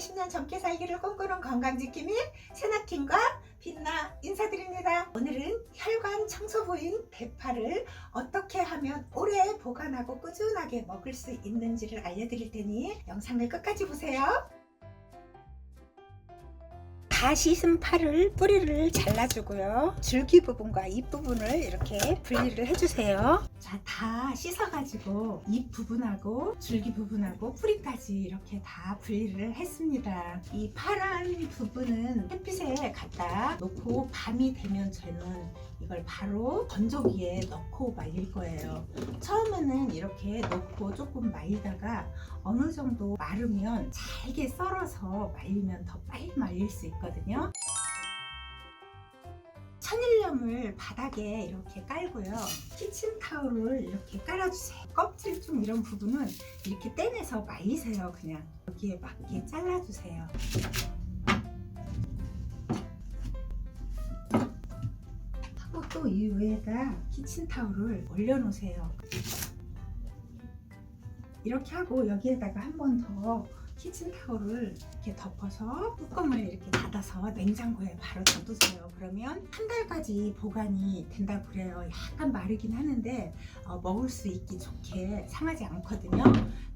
10년 젊게 살기를 꿈꾸는 건강지킴이 세나킴과 빛나 인사드립니다. 오늘은 혈관 청소부인 대파를 어떻게 하면 오래 보관하고 꾸준하게 먹을 수 있는지를 알려드릴 테니 영상을 끝까지 보세요. 다 씻은 파를 뿌리를 잘라주고요. 줄기 부분과 잎 부분을 이렇게 분리를 해주세요. 자, 다 씻어가지고 잎 부분하고 줄기 부분하고 뿌리까지 이렇게 다 분리를 했습니다. 이 파란 부분은 햇빛에 갖다 놓고 밤이 되면 저는 이걸 바로 건조기에 넣고 말릴 거예요. 처음에는 이렇게 넣고 조금 말리다가 어느 정도 마르면 잘게 썰어서 말리면 더 빨리 말릴 수 있거든요. 천일염을 바닥에 이렇게 깔고요. 키친타올을 이렇게 깔아주세요. 껍질 좀 이런 부분은 이렇게 떼내서 말리세요. 그냥 여기에 맞게 잘라주세요. 하고 또 이 위에다 키친타올을 올려놓으세요. 이렇게 하고 여기에다가 한 번 더 키친타올을 이렇게 덮어서 뚜껑을 이렇게 닫아서 냉장고에 바로 놔두세요. 그러면 한 달까지 보관이 된다고 그래요. 약간 마르긴 하는데 어, 먹을 수 있기 좋게 상하지 않거든요.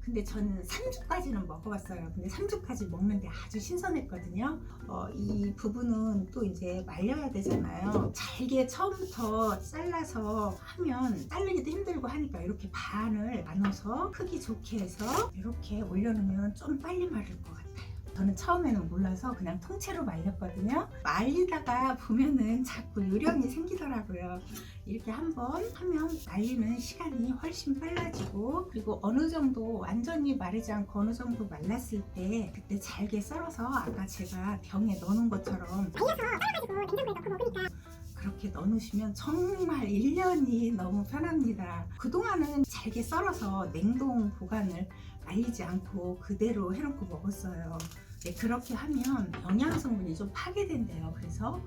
근데 저는 3주까지는 먹어봤어요. 근데 3주까지 먹는데 아주 신선했거든요. 어, 이 부분은 또 이제 말려야 되잖아요. 잘게 처음부터 잘라서 하면 자르기도 힘들고 하니까 이렇게 반을 나눠서 크기 좋게 해서 이렇게 올려놓으면 좀 빨리 마를 것 같아요. 저는 처음에는 몰라서 그냥 통째로 말렸거든요. 말리다가 보면은 자꾸 요령이 생기더라고요. 이렇게 한번 하면 말리는 시간이 훨씬 빨라지고 그리고 어느 정도 완전히 마르지 않고 어느 정도 말랐을 때 그때 잘게 썰어서 아까 제가 병에 넣는 것처럼 그렇게 넣어놓으시면 정말 1년이 너무 편합니다. 그동안은 잘게 썰어서 냉동 보관을 말리지 않고 그대로 해놓고 먹었어요. 네, 그렇게 하면 영양 성분이 좀 파괴된대요. 그래서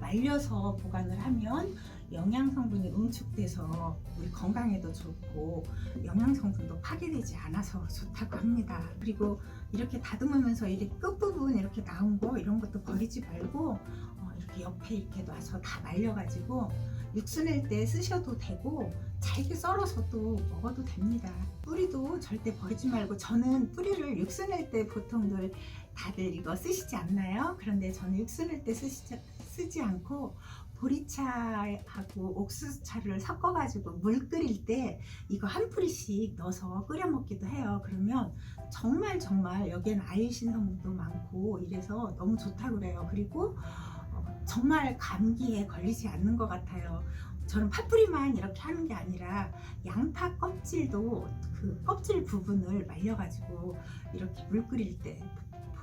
말려서 보관을 하면 영양 성분이 응축돼서 우리 건강에도 좋고 영양 성분도 파괴되지 않아서 좋다고 합니다. 그리고 이렇게 다듬으면서 이렇게 끝부분 이렇게 나온 거 이런 것도 버리지 말고 어, 이렇게 옆에 이렇게 놔서 다 말려가지고 육수 낼 때 쓰셔도 되고 잘게 썰어서도 먹어도 됩니다. 뿌리도 절대 버리지 말고 저는 뿌리를 육수 낼 때 보통들 다들 이거 쓰시지 않나요? 그런데 저는 육수 낼 때 쓰시지, 쓰지 않고 보리차하고 옥수수차를 섞어가지고 물 끓일 때 이거 한 뿌리씩 넣어서 끓여 먹기도 해요. 그러면 정말 정말 여기에는 아일 신 성분도 많고 이래서 너무 좋다고 그래요. 그리고 어, 정말 감기에 걸리지 않는 것 같아요. 저는 파뿌리만 이렇게 하는 게 아니라 양파 껍질도 그 껍질 부분을 말려가지고 이렇게 물 끓일 때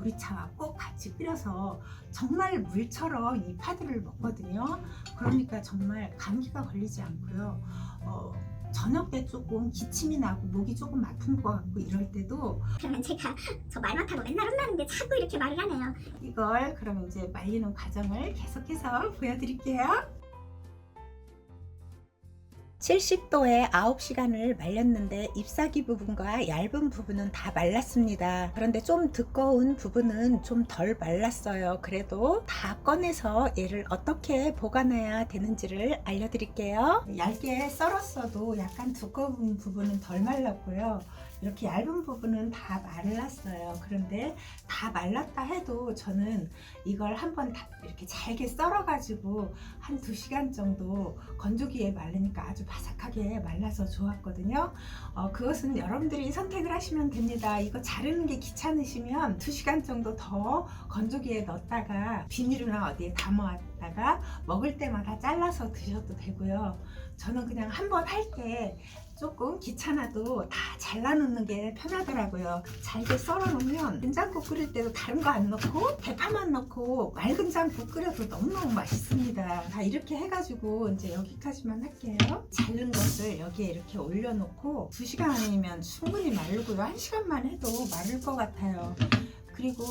보리차와 꼭 같이 끓여서 정말 물처럼 이 파들을 먹거든요. 그러니까 정말 감기가 걸리지 않고요. 어, 저녁 때 조금 기침이 나고 목이 조금 아픈 것 같고 이럴 때도 그러면 제가 저말 많다고 맨날 혼나는데 자꾸 이렇게 말을 하네요. 이걸 그러면 이제 말리는 과정을 계속해서 보여드릴게요. 70도에 9시간을 말렸는데 잎사귀 부분과 얇은 부분은 다 말랐습니다. 그런데 좀 두꺼운 부분은 좀 덜 말랐어요. 그래도 다 꺼내서 얘를 어떻게 보관해야 되는지를 알려드릴게요. 얇게 썰었어도 약간 두꺼운 부분은 덜 말랐고요. 이렇게 얇은 부분은 다 말랐어요. 그런데 다 말랐다 해도 저는 이걸 한번 다 이렇게 잘게 썰어가지고 한두 시간 정도 건조기에 말리니까 아주 바삭하게 말라서 좋았거든요. 어, 그것은 여러분들이 선택을 하시면 됩니다. 이거 자르는 게 귀찮으시면 두 시간 정도 더 건조기에 넣었다가 비닐이나 어디에 담아왔다가 먹을 때마다 잘라서 드셔도 되고요. 저는 그냥 한번 할때 조금 귀찮아도 다 잘라놓는 게 편하더라고요. 잘게 썰어놓으면 된장국 끓일 때도 다른 거 안 넣고 대파만 넣고 맑은 장국 끓여도 너무너무 맛있습니다. 다 이렇게 해가지고 이제 여기까지만 할게요. 자른 것을 여기에 이렇게 올려놓고 2시간이면 충분히 마르고요. 1시간만 해도 마를 것 같아요. 그리고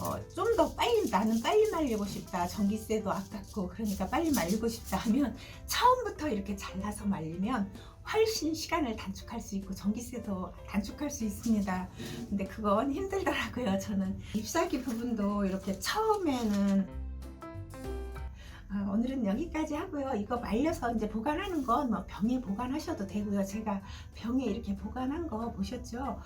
어, 좀 더 빨리 나는 빨리 말리고 싶다 전기세도 아깝고 그러니까 빨리 말리고 싶다 하면 처음부터 이렇게 잘라서 말리면 훨씬 시간을 단축할 수 있고 전기세도 단축할 수 있습니다. 근데 그건 힘들더라고요. 저는 잎사귀 부분도 이렇게 처음에는 아, 오늘은 여기까지 하고요. 이거 말려서 이제 보관하는 건 뭐 병에 보관하셔도 되고요. 제가 병에 이렇게 보관한 거 보셨죠?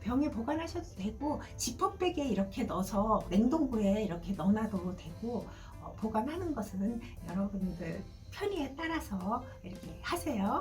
병에 보관하셔도 되고 지퍼백에 이렇게 넣어서 냉동고에 이렇게 넣어놔도 되고 어, 보관하는 것은 여러분들 편의에 따라서 이렇게 하세요.